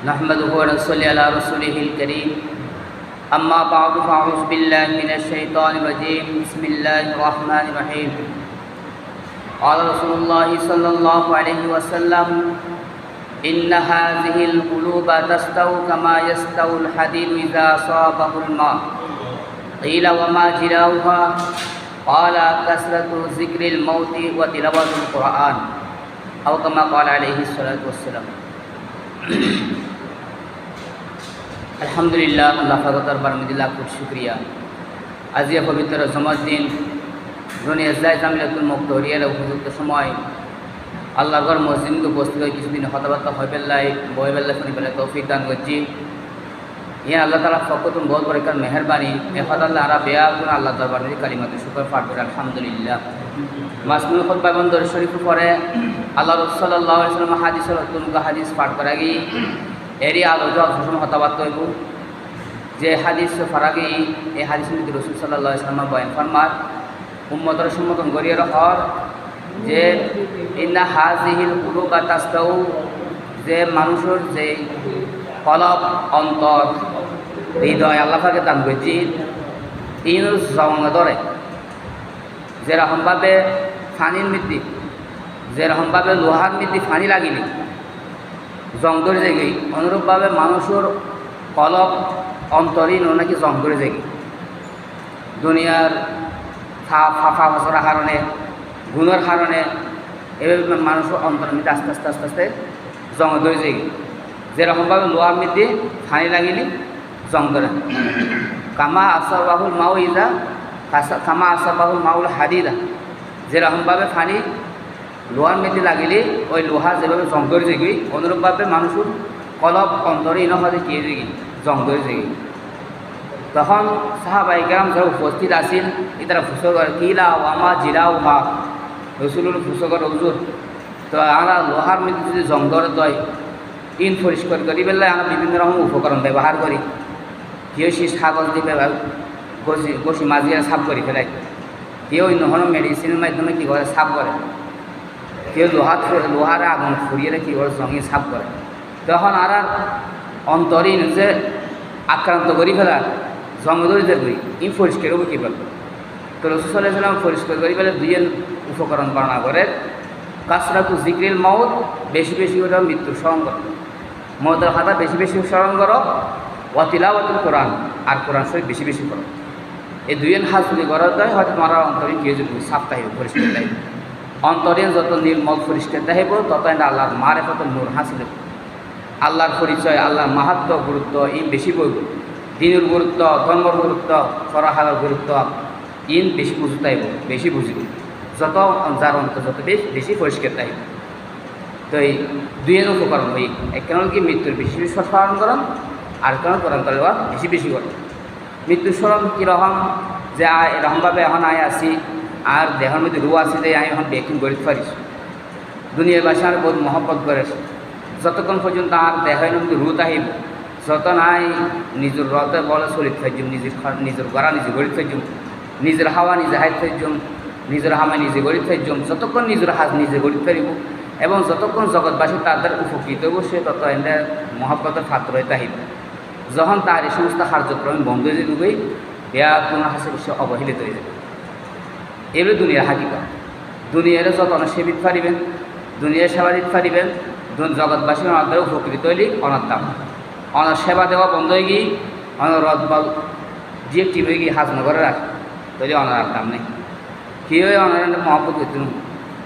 نحمده ونصلي على رسوله الكريم. أما بعد فأعوذ بالله من الشيطان الرجيم. بسم الله الرحمن الرحيم. قال رسول الله صلى الله عليه وسلم إن هذه القلوب تستوي كما يستوي الحديد إذا صابه الماء. قيل وما جلاؤها؟ قال كثرة ذكر الموت وتلاوة القرآن أو كما قال عليه الصلاة والسلام. আলহামদুলিল্লাহ, আল্লাহ ফাগতার বারমিদুল্লাহ খুব শুক্রিয়া। আজিয়া পবিত্র জমার দিন ধনী এসলাই জামিলাতুল মুক্ত হরিয়ার উপযুক্ত সময়। আল্লাহর মসজিদ উপস্থিত হয়ে কিছুদিন হতাবার্তা হয়ে পেল্লাই বই বেল্লা শুনি পেলে তৌফিক দান করছি। ইয়ে আল্লাহ তালা ফকতুন বহুত বড় মেহরবানি। এফাদ আল্লাহ আরা বেয়া গুণ আল্লাহ দরবার কালিমাতে শুকর পাঠ করে, আলহামদুলিল্লাহ। মাসমুল খোদ্া বন্দর শরীফ পরে আল্লাহ রসল্লাহ ইসলাম হাদিস হাদিস পাঠ করা গিয়ে এরই আলো যখন হতাবার্ত হইব। যে হাদিস ফারাগি এই হাদিস নীতি রসুল সাল্লাহ ইসলাম বয়ান ফরমার, উম্মতর সম্মতন গড়িয়ে রহর যে ইন্না হাজিহিল উলু বা তাস্তাউ, যে মানুষের যে কলব, অন্তর, হৃদয় আল্লাহাকে দান করছি তিন ধরে। যেরকমভাবে ফানির মৃত্যু, যেরকমভাবে লোহার মৃত্যু ফানি লাগিনি জং ধরে যাই অনুরূপভাবে মানুষের কলব অন্তরীণ নাকি জং ধরে যাই দুনিয়ার ফাফা ফসর কারণে গুণের কারণে এভাবে মানুষের অন্তরের মধ্যে আস্তে আস্তে আস্তে আস্তে জং ধরে যাই যেরকমভাবে লোহার মধ্যে ফানি লাগিনি জং ধরে কামা আসাবাহুল মাউ ইদা কামা আসাবাহুল মাউল হাদিদা। যেরকমভাবে ফানি লোহার মেতে লাগিলে, ওই লোহা যেভাবে জং ধরে যাগি অনুরূপভাবে মানুষের কলব অন্তরে ইনভাবে কি যাগি জং ধরে যাগি তখন সাহাবাইকার যারা উপস্থিত আসিল তারা ফুসো করে কিলা ওয়ামা জিরাও হা রসুলুল ফুসো করে হুজুর তো আমরা লোহার মধ্যে যদি জং ধরে দয় ইন পরিষ্কার করি বেলা আমরা বিভিন্ন রকম উপকরণ ব্যবহার করি কেউ সে ছাগল দিয়ে গসি গসি মাঝিয়ে সাফ করি ফেলাই কেউ নহন মেডিসিনের মাধ্যমে কী করে সাফ করে কেউ লোহা লোহারে আগুন ফুরিয়ে কী করে জঙ্গি সাফ করে। তখন আর অন্তরীণ যে আক্রান্ত করি ফেলা জঙ্গদরি যে করি ই পরিষ্কার হব কী বলব তো রসুসাল্লাম পরিষ্কার করি ফেলে দুই উপকরণ বর্ণনা করে। কাসরাকু জিক্রিল মৌত বেশি বেশি করে মৃত্যু স্মরণ করো। মৌতের খাতা বেশি বেশি স্মরণ করো। ওয়াতিলাওয়াতুল কোরআন, আর কোরআন শরীফ বেশি বেশি করো। এই দুইয়ের হাত যদি করা যায় হয়তো তোমার অন্তরীণ কেউ যদি সাফ তাহিব পরিষ্কার তাহিব অন্তরীণ যত নির্মল পরিষ্কার দেখাইব তত এটা আল্লাহর মারে কত নূর হাসিল আল্লাহর পরিচয়, আল্লাহর মাহাত্ম, গুরুত্ব ইন বেশি বইব। দিনের গুরুত্ব, ধর্মর গুরুত্ব ফরাহালের গুরুত্ব ইন বেশি বুঝতাইব, বেশি বুঝিব। যত যার অন্তর যত বেশি বেশি পরিষ্কার তাইব। তো এই দুইয়ের উপকরণ, ওই এক কেন কি মৃত্যুর বেশি বেশি স্মরণ করেন আর কেন কোরআন করে বেশি বেশি করেন মৃত্যুর স্মরণ কীরকম যে এরকমভাবে এখন আয় আসি আর দেহের মধ্যে রু আছে যে আমি এখন বেকিং করে পারিস দুনিয়ার বাসী আর বহুত মহব্বত করে যতক্ষণ পর্যন্ত আর দেহের মধ্যে রু আহিব যত নাই নিজের রতে বলে চলিত থাকজুম, নিজের নিজের গড়া নিজে গড়ি থাকজুম, নিজের হাওয়া নিজে হাইত থাকজুম, নিজের হামা নিজে গড়ি থাকজুম, যতক্ষণ নিজের হাত নিজে গড়ি পারিব এবং যতক্ষণ জগৎবাসী তাদের উপকৃত হইব, সে তত এনে মহব্বতের পাত্র হইতে আহিব যখন তার এই সমস্ত কার্যক্রম বন্ধ হয়ে যাবে বেয়া কোনো হাসে অবহেলিত হয়ে যাবে। এগুলো দুনিয়ার হাকিকা দুনিয়ার যত সেবিত পারিবেন, দুনিয়ার সেবা দিতে পারিবেন জগৎবাসী অনাদের উপকৃত হইলি অনার দাম অনার সেবা দেওয়া বন্ধ হয়ে গিয়ে অনার রদবল যে হয়ে গিয়ে হাজনগরে রাখে তৈরি অনার দাম নেই। কি হয়ে অনার মহব্বত করতে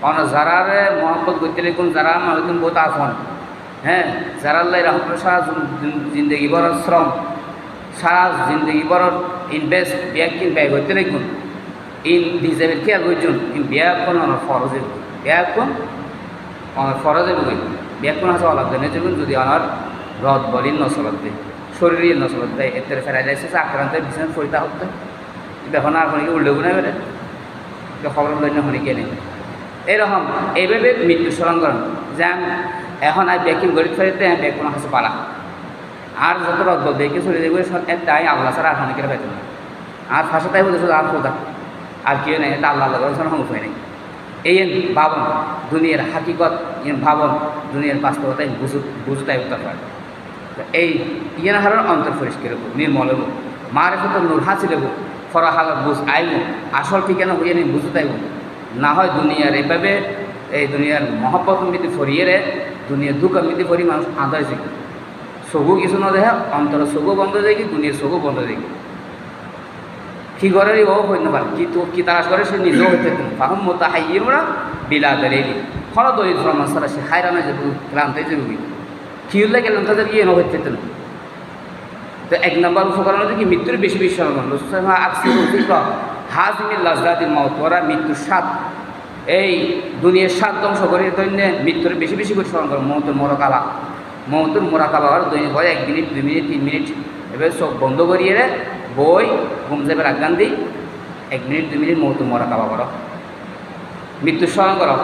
অনার যারারে মহব্বত করতে কোন যারা মানুষ বহুত আফন। হ্যাঁ যারা আল্লাহ রহমান সারা জিন্দগি বড় শ্রম, সারা জিন্দগি বড় ইনভেস্ট ব্যাংকিং ব্যয় করতে দেখুন ইন ডিজেবেল খেয়াল করছুন ব্যাকুন আমার ফরজে ব্যাকুন আমার ফরজে বই। ব্যাকুন আছে অলগ দেনে যাবেন যদি আমার রদ বলিন নসলত দেয়। শরীরের নসলত দেয় এতে প্যারালাইসিস আক্রান্ত বিছানা পরিতা হতে এখন আর কোনো উল্লেখ না বেড়ে খবর লইন হনে কে নেই এরকম, এইভাবে মৃত্যু স্মরণ যেন এখন আর ব্যাকিং গরিব ফেরিতে ব্যাকুন হাসে পালা। আর যত রদ বল দেখে চলে যাবে তাই আল্লাহ ছাড়া আর অনেকের পেতেন আর ফাঁসে তাই বলেছিল আর খোদা। আর কেউ নেই, এটা আল্লাহ আল্লাহ কোনো উপায় নেই। এই ভাবন দুনিয়ার হাকিকত ভাবন দুনিয়ার বাস্তবতায় বুঝু, বুঝতাই উত্তর পারে এই ইয়ান হারার অন্তর পরিষ্কার হব নির্মল হব মারে ফটো নূর হাসিল হব ফরাহাল বুঝ আইব আসল ঠিকানা হইয়া নিয়ে বুঝতে আইব না হয় দুনিয়ার এভাবে এই দুনিয়ার মহব্বত মিতি ফরিয়ে রে, দুনিয়ার দুঃখ মিতি ফরি মানুষ আদায় শিখে চকু কিছু নদেহে অন্তর চকু বন্ধ দেখি দুনিয়ার চকু বন্ধ যায় কি করে ও হই না পারে কি তো কি তারাস করে? সে নিজেও হইতে ফাহম মতো হাইয়ে মোরা বিলা দেরি ফল দরিদ্র ফরমান সারা সে হাইরানা যে ক্লান্ত জরুরি। কি হলে গেলাম তাদের ইয়ে হইতে তো এক নম্বর উপকরণ হচ্ছে কি মৃত্যুর বেশি বেশি স্মরণ হাজিমির লাজরাতির মত ওরা মৃত্যুর স্বাদ। এই দুনিয়ার স্বাদ ধ্বংস করে দৈন্য মৃত্যুর বেশি বেশি করে স্মরণ করো মৌতুর মোরকাবা মৌতুর মোরাকাবা হওয়ার দৈনিক হয় এক মিনিট দুই মিনিট, তিন মিনিট। এবার চোখ বন্ধ করিয়ে বই ঘুম যাবে আজ্ঞান দিই এক মিনিট, দুই মিনিট মৌতুর মোরাকাবা করো। মৃত্যুর স্মরণ করো।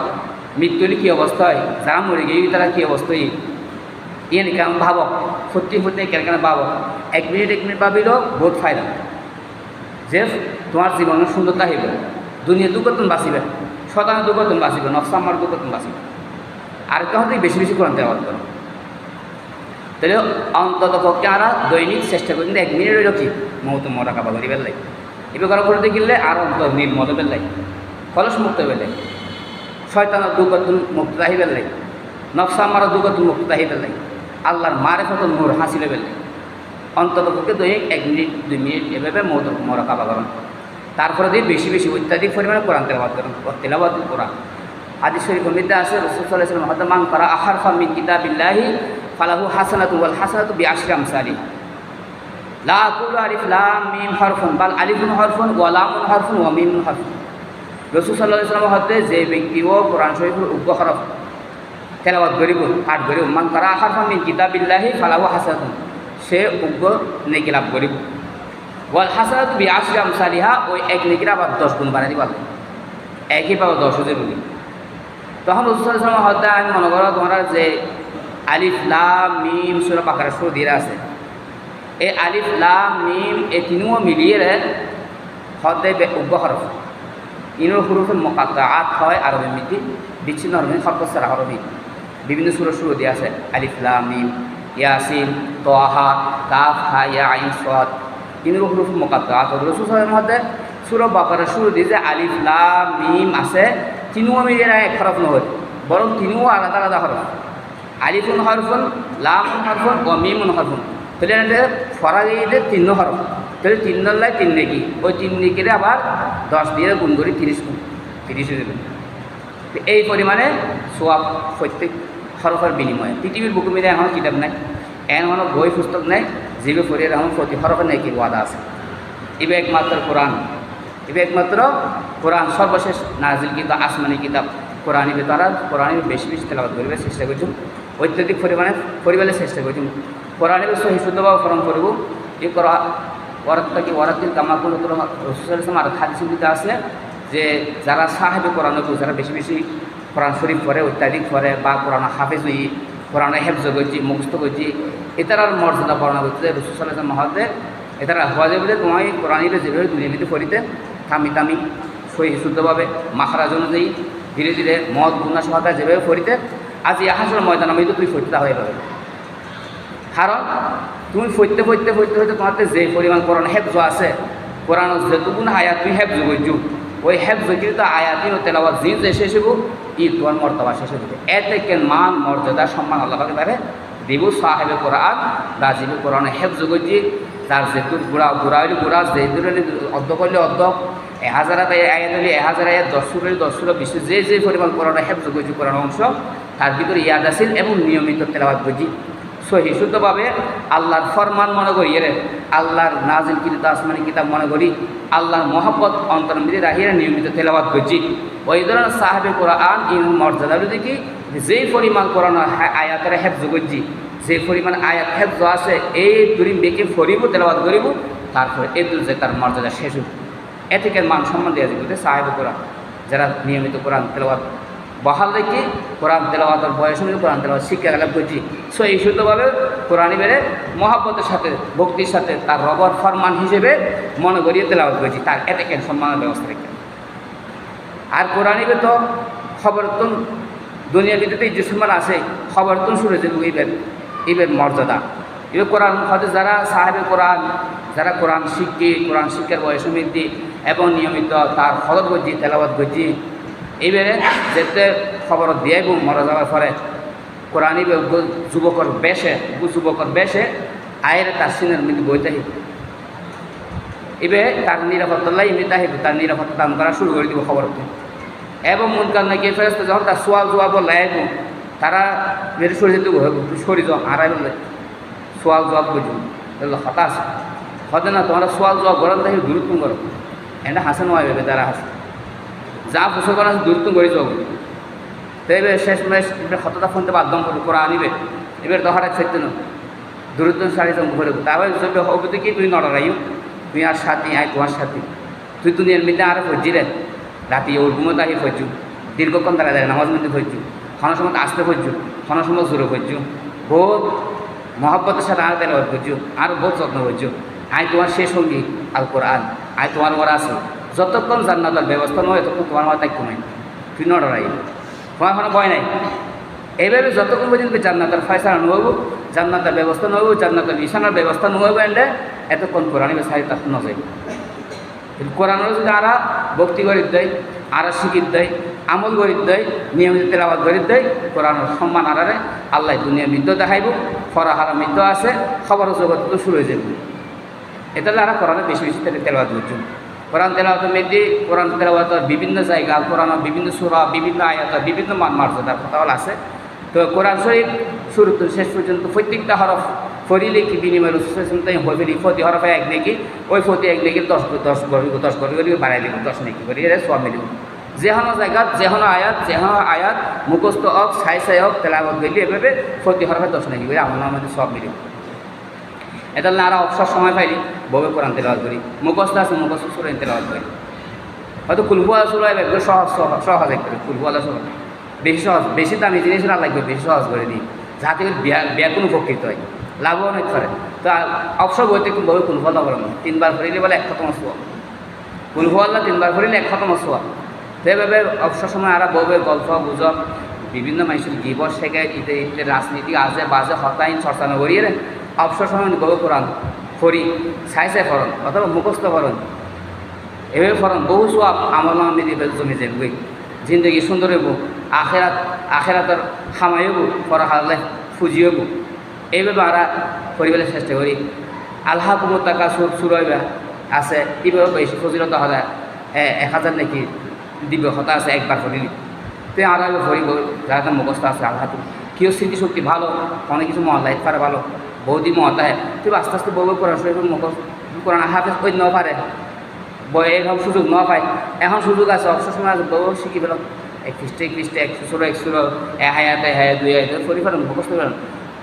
মৃত্যুর কী অবস্থা হয়? যারা মরে গিয়ে তারা কী অবস্থা ইয়ে কেমন ভাবক সত্যি সত্যি কেন কেন ভাবক এক মিনিট এক মিনিট ভাবিলেও বহুত ফায়দা যে তোমার জীবনের সুন্দরতা হইবে দুনিয়া দুঃখতন বাঁচিবে। শতাংশ দুঃখতন বাঁচিবে নফসাম্মার দুঃখতন বাঁচিবে। আর কেউ বেশি বেশি কোরআন করো। তাহলে অন্তত পক্ষে আমরা দৈনিক চেষ্টা করি এক মিনিট হইল কি? মৌত মরা কাবা করি বেলাই এবার করা করে দেখিলে আর অন্তত নির্মল বেলাই কলস মুক্ত বেলাই শয়তানের দুঃখতন মুক্ত আহি বেলাই নফসাম্মার দুঃখতন মুক্ত আহি বেলাই আল্লাহর মারে কত নূর হাসিলে বেলাই অন্তত পক্ষে দৈনিক এক মিনিট, দুই মিনিট এভাবে মৌত মরা কাবা করেন তারপরে দিয়ে বেশি বেশি অত্যাধিক পরিমাণে কোরআন তেলাবাদ করেন। তেলাবাদ কোরআন। আদি শরীফ মধ্যে আছে রসুল্লাহ হয়তো মান করা আহার ফামিন কিতাবিল্লাহি ফালাহু হাসানাতু ওয়াল হাসানাতু বি আশরি আমসালি। লা আকুলু আলিফ লাম মিম হরফুন, বাল আলিফুন হরফুন ওয়া লামুন হরফুন ওয়া মিমুন হরফুন। রসুল সাল্লাহ ইসলাম হতে যে ব্যক্তি ও কোরআন শরীফের উগ্র হরফ তেলাবাদ গরিব পাঠ গরিব মান করা আহার ফামিন কিতাবিল্লাহি ফালাহু হাসানাতুন সে উগ্র নেকি লাভ করিব। ওয়াল হাসানাত বি আশরি আমসালিহা, ওই এক নেকির আবার দশ গুণ বাড়াই দিবা একই পাবো দশ হাজার গুণি। তখন রসুলাম হত্যা আমি মনে করো তোমরা যে আলিফ, লাম, মিম সুরা পাখার সুর দিয়ে আছে। এই আলিফ, লাম, মিম এই তিনিও মিলিয়ে হদ্দে উগ্র হরফ। ইনুর হরফে মোকাত্তা আত হয় আরবি মিতি, বিচ্ছিন্ন হরফে সর্বসারা হরফি বিভিন্ন সুরের শুরু দিয়ে আছে, আলিফ, লাম, মিম, ইয়াসিন, তোহা, কাফ, হা, ইয়া, আইন সদ ইনুর হরফে মোকাত্তা আত রসুল মধ্যে সুর বাকারের শুরু দিয়ে যে আলিফ, লাম, মিম আছে, তিনিও মিলিয়ে এক হরফ নহয় বরং তিনিও আলাদা আলাদা হরফ। আলিফুন হরফুন লামুন হরফুন ও মিমুন হরফুন। তাহলে এটা ফরা গিয়ে তিন হরফ। তাহলে তিন নল্লায় তিন নেকি। ওই তিন নেকিরে আবার দশ দিয়ে গুণ করি তিরিশ গুণ। তিরিশ যাবে। এই পরিমাণে সোয়াব প্রত্যেক হরফের বিনিময়ে। পৃথিবীর বুকু মিলে এখনও কিতাব নাই এখনও বই, পুস্তক নাই যেগুলো ফরিয়ে এখন প্রতি হরফের নাকি ওয়াদা আছে। এবার একমাত্র কোরআন। এবার একমাত্র কোরআন। সর্বশেষ নাজিল কিতাব আসমানি কিতাব। কোরআনী তারা কোরআনী বেশি বেশি তেলাবাদ করিবার চেষ্টা করছুন অত্যাধিক পরিমাণে পরিবারের চেষ্টা করছুন কোরআনের সহি শুদ্ধভাবে ফরম করব। এ করা ওরাত্তাকে ওরাত্তির কামাকুল রসুলাম আর খাদিসিতে আছে যে যারা সাহেবে কোরআন যারা বেশি বেশি কোরআন শরীফ পড়ে, অত্যাধিক পড়ে, বা কোরআন হাফেজ হই কোরআনে হেফজ করছি, মুখস্থ করছি এটার মর্যাদা বর্ণনা করছে রসুলাম মহাদে এটারা হওয়া যাবে যে তোমার কোরআনিতে যেভাবে দুনিয়াতে ফরিতে থামি তামি সহি শুদ্ধভাবে মাখারাজ অনুযায়ী ধীরে ধীরে মদ গুণা সহায়তা যেভাবে ফরিতে আজ এই হাসর ময়দান, আমি তো তুই ফরিতে হয়ে যাবে কারণ তুমি ফরতে ফরতে ফরতে ফরতে তোমার যে পরিমাণ কোরআন হেফজ আছে কোরআন যেটুকুন আয়াত তুমি হেফজ করছু ওই হেফজ কিন্তু আয়াতি ও তেলাওয়াত জিন যে শেষ হব, ই তোমার মর্তবা শেষ হবে। এতে কেন মান মর্যাদা সম্মান আল্লাহকে তারে দিব। সাহেবে কোরআন রাজিবে কোরআন হেফজ করছি তার যেতুর গুড়া গুড়া গুড়া যেতুর অর্ধ করলে অর্ধ এহাজার আয়াত হলে, এহাজার আয়াত দশ সুর হলে দশ বিশ্ব যে যে পরিমাণ কোরআন হেফজ করছি কোরআন অংশ, তার ভিতরে ইয়াদ আছিল এবং নিয়মিত তেলাবাদ করছি সহি, শুদ্ধভাবে আল্লাহর ফরমান মনে করি, এর আল্লাহর নাজিল কিতাব, আসমানি কিতাব মনে করি, আল্লাহর মহাব্বত অন্তর মিলে রাহিয়ে নিয়মিত তেলাবাদ করছি ওই ধরনের সাহেবে কোরআন ইন মর্যাদা দেখি যেই পরিমাণ কোরআন আয়াতের হেফজ করছি যে পরিমাণ আয়াত হেফজ আছে, এই দুরি বেঁকে ফরিব তেলাবাদ করিব, তারপরে দূর যে তার মর্যাদা শেষ হইব এ থেকে মান সম্মান দেওয়া যাবে সাহেবে কোরআন, যারা নিয়মিত কোরআন তেলাবাদ বহাল রেখে কোরআন তেলাওয়াতের বয়স অনুযায়ী কোরআন তেলাওয়াত শিক্ষা লাভ করছি। সো এই শুদ্ধভাবে কোরআনই বেড়ে মহাব্বতের সাথে, ভক্তির সাথে তার রবর ফরমান হিসেবে মনে করিয়ে তেলাওয়াত করেছি, তার এতে কেন সম্মানের ব্যবস্থা রেখে। আর কোরআনিবে তো খবরতন দুনিয়া ভিতরে যে সম্মান আছে, খবরতন শুরু যে ইবের ইবের মর্যাদা। এবার কোরআন হয়তো যারা সাহেবে কোরআন, যারা কোরআন শিখি, কোরআন শিক্ষার বয়স বৃদ্ধি এবং নিয়মিত তার ফলত গজি তেলাবাদ গজি। এইবারে যেতে খবর দিয়াইব, মরা যাওয়ার পরে কোরআনই যুবকর বেশে যুবকর বেশে আয়ের তার সিনের মধ্যে বইতে আহিব এবে তার নিরাপত্তা লাই এমনি তাহিব তার নিরাপত্তা দান করা শুরু করে দিব খবর এবং মন কাল নাকি ফেরস্ত যখন তার সোয়াল জবাব লাইব তারা মেরে সরে যেতে সরি যাও বললে সোয়াল জবাব বুঝুন হতাশ। হতে না, তোমরা সোয়াল জবাব গরম দেখি দূরত্ব করো এটা হাসে নয় ভেবে তারা হাসে যা ফুসল করা দূরত্ব করে তো এবার শেষ মেশ এবার হতটা ফোনতে বাধ্য করা আনিবে। এবার দহাটা ফেরতে না। দূরত্ব সারি যাও ঘুরে তারপরে হবে তো কি তুই নড়াইও তুই আর সাথী আয় তোমার সাথী তুই দুনিয়ার মধ্যে আরও ফজছিলেন রাতে ওর ঘুমো তাহি ফজছু দীর্ঘক্ষণ তারা দেয় নামাজ মধ্যে ফজছু ক্ষণ সময় আসতে ফজছু ক্ষণ সময় জোরে ফজছু বহুত মহব্বতের সাথে আর তেল ফজছু আর বহুত যত্ন ফজছু আয় তোমার সে সঙ্গী আল কোরআন আয় তোমার ওরা আছে। যতক্ষণ জান্নাতের ব্যবস্থা নয় ততক্ষণ তোমার মাথায় দায়িত্ব নাই তুই নড়াই তোমার কোনো ভয় নাই। এইভাবে যতক্ষণ পর্যন্ত জান্নাতের ফয়সালা নহব জান্নাতের ব্যবস্থা নহব জান্নাতের নিশানার ব্যবস্থা নহব এন্ডে, এতক্ষণ কোরআন সাহিত্য তখন নজাই কোরআনের যদি আরা ভক্তি করি দেয়, আরা শিখিত দেয়, আমল করি দেয়, নিয়মিত তেলাবাদ করি দেয়, কোরআনের সম্মান আরারে আল্লাহ দুনিয়া মৃত্য দেখাইব, ফরাহারা মৃত্য আছে, খবর জগৎ তো শুরু হয়ে যাবে এটা আরা কোরআনে বেশি বেশি তেলাবাদ করছেন কোরআন তেলাওয়াতের মধ্যে কোরআন তেলাওয়াতের বিভিন্ন জায়গা, কোরআন বিভিন্ন সুরা, বিভিন্ন আয়াত, বিভিন্ন মান মর্যাদার কথাও আছে। তো কোরআন শরীফ শুরু তো শেষ পর্যন্ত প্রত্যেকটা হরফ ফরিলে কি বিনিময় তাই হইলি ফতি, হরফে এক নেকি ওই ফতি এক নেকি দশ দশ করি দশ করি করি বাড়াই দিব, দশ নেকি করি এর সব মিলিব যেহন জায়গাত যেহন আয়াত যেহন আয়াত, মুখস্থ হোক, ছাই ছাই হোক তেলাবত গেলি এভাবে ফতি, হরফে দশ নেকি করি আমার আমাদের সব মিলিব এটা না অবসর সময় পাইলি। ববে কোরআন তেলাওয়াত করি, মুখস্থ আছে, মুখস্থ সুরাই তেলাওয়াত করি। হয়তো কুলফুয়া সুরাই লাগবে, সহজ সহজ সহজ একটু কুলফুয়ালা সুরা। বেশি সহজ, বেশি দামি জিনিস না লাগবে, বেশি সহজ করে দিই। যাতে করে কোনো উপকৃত হয়। লাভও অনেক করে। তো অবসর বইতে বই কুলফুয়াল্লা বলেন তিনবার করিলে বলে এক খতম সোয়া কুলফুয়াল্লা তিনবার করিলে এক খতম সোয়া সেভাবে অবসর সময় আর বউবে গল্প, গুজব, বিভিন্ন মানুষের গিবর শেখায়, ইতে রাজনীতি আজে বাজে হতাইন, চর্চা নগরিয়ে অবসর সময় গৌ কোরআন ফরি ছাই ফরন অথবা মুখস্থ ফরন এভাবে ফরন বহু সব নামে দিবে জমি যাবই জিন্দগি সুন্দর হইব, আখেরাত, আখেরাতর খামাই হব পড়া হারলে ফুজি হব এইভাবে আমরা পরিবারের চেষ্টা করি। আল্লাহ কুমতাকা সুর সুর হইবা, আছে, এইভাবে বেশি হলে এক হাজার নাকি দিবে, হতা আছে, একবার ফরিলি তুই আর ফরিব যারা মুখস্থ আছে আল্লাহ কেউ স্মৃতিশক্তি ভালো, অনেক কিছু মহল্লায় পারে ভালো। বহুদিন মহতা হয় তুই আস্তে আস্তে বউ কোরআন শরীফ মুখস্থ কোরআন হাফেজ ওই ন পারে বই এরকম সুযোগ ন পায়। এখন সুযোগ আছে অবসর সময় আছে বউ শিখি পেল এক খ্রিস্টে খ্রিস্টে এক সুসুর এক সুর এ হায়াতে হায়া দুই হায়াতে ফরি ফেলেন মুখস্থ করেন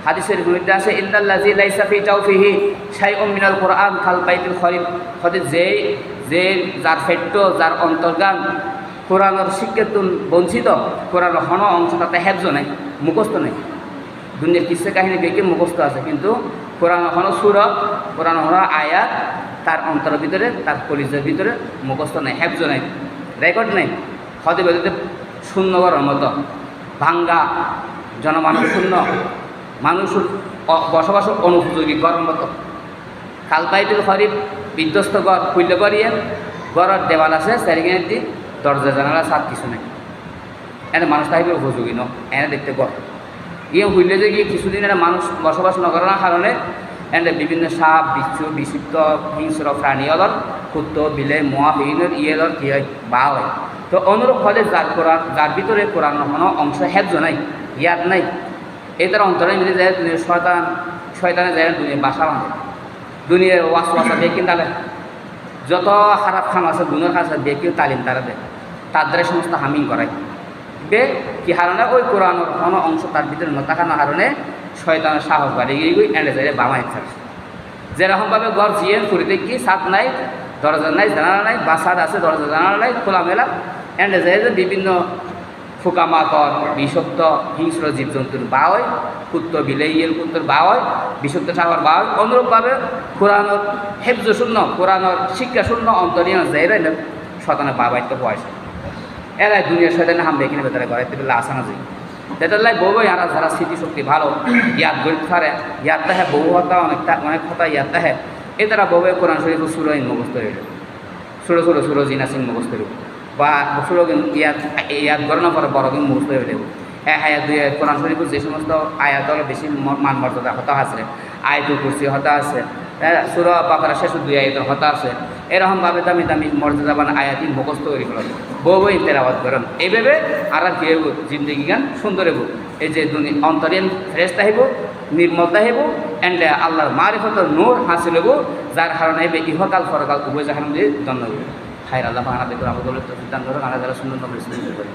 হাদিসের মধ্যে আছে ইন্দাল্লাজি লাইসা ফি তাওফিহি শাইউম মিনাল কোরআন খাল বাইতুল খরিফ হতে যে যে যার ফেট্ট যার অন্তর্গান কোরআনের শিক্ষাতুন বঞ্চিত কোরআনের হন অংশ তাতে হেফজ নাই, মুখস্থ নাই। দুনিয়ার কিসে কাহিনী বেঁকে মুখস্থ আছে, কিন্তু কোরআন হন সুর, কোরআন হন আয়াত, তার অন্তরের ভিতরে, তার পরিচয়ের ভিতরে মুখস্থ নাই, হেফজ নাই, রেকর্ড নেই। হতে বেদতে শূন্য করার মতো ভাঙ্গা, জনমানব শূন্য, মানুষের বসবাস অনুপযোগী করার মতো। কালপাইতুল খরিফ, বিধ্বস্ত গড় খুললে করিয়ে গড়ের দেওয়াল আছে চারিখানে দি দরজা, জানালা সাত কিছু নেই। এনে মানুষ তাইবে উপযোগী ন এনে দেখতে গড় ইয়ে হইলে যে গিয়ে কিছুদিন এটা মানুষ বসবাস নকরার কারণে এনে বিভিন্ন সাপ, বিচ্ছু বিচিত্র হিংস্র, প্রাণী অলর কুত্ত, বিলে মহা বিভিন্ন ইয়েলর কি হয়? বা হয়। তো অনুরূপ হলে যার কোরআন, যার ভিতরে কোরআন কোনো অংশ হেফজ নাই, ইয়াদ নাই এই তার অন্তরে মিলে যায় দুনিয়ার শয়তান, শয়তানে যায় দুনিয়ার বাসা বাঁধে। দুনিয়ার ওয়াস ওয়াসা দিয়ে কিনতালে যত খারাপ খাম আছে গুণের কাজ আছে, বেকেও তালিম তারা দেয়। তার দ্বারা সমস্ত হামিং করায়। বে কি হারণে ওই কোরআনের কোনো অংশ তার ভিতরে নতাকানোর কারণে শয়তানের সাহস বাড়ি গিয়ে এনে যায়, বামা ইচ্ছা যেরকমভাবে ঘর জিয়েন করিতে কি সাত নাই, দরজা নাই, জানালা নাই বা সাদ আছে, দরজা, জানালা নাই, খোলামেলা, এনে যায় যে বিভিন্ন ফুকামাকর বিষক্ত হিংস্র জীবজন্তুর হয় কুত্ত বিলেই ইয়ের কুত্তর বা হয় বিষাক্ত সাগর বা হয় অনুরূপভাবে কোরআনের হেফজ শূন্য, কোরআনের শিক্ষা শূন্য অন্তরীয় যায় না শতানে বা বাইতে পয়সা এরাই দুনিয়ার শয়তানে হামবে এখানে ভেতরে করে তেলে আসানা যাই তেতাল্লাই বউ আর যারা স্মৃতিশক্তি ভালো, ইয়াদ গরিব পারে ইয়াদ তাহে বহু হতা অনেকটা অনেক কথা ইয়াদ তাহে এ তারা বউ কোরআন শরীফ সুর মুখস্থ হইল সুরো সুরো সুরো জিনাসিন মুখস্থ হইল বা সুরো ইয়াদ ইয়াদ গণনা করে বড় কিন্তু মুখস্থ হইল হ্যাঁ হ্যাঁ দুই কোরআন শরীফ যে সমস্ত আয়াত বেশি মান মর্যাদা হতা আছে আয়তুল কুরসি হতা আছে। হ্যাঁ সুর বাপারা শেষ দুই আয়তের হতা আছে। এরকমভাবে দামি দামি মর্যাদাবান আয়াতি মুখস্থ করে ফেল। বউ বই তেলাবাদ করেন। এইভাবে আর কি হইব জিন্দগি গান সুন্দর হইব। এই যে দুনি অন্তরীণ ফ্রেস্তা হইব, নির্মলতা হইব এন্ড আল্লাহর মারিফত নূর হাসিল হইব, যার কারণে হইবে ইহকাল ফরকাল উভয় জাহান দিয়ে দণ্ড হইব। খাই আল্লাহ বাংলা দেখুন আমাদের সিদ্ধান্ত যারা সুন্দর করে।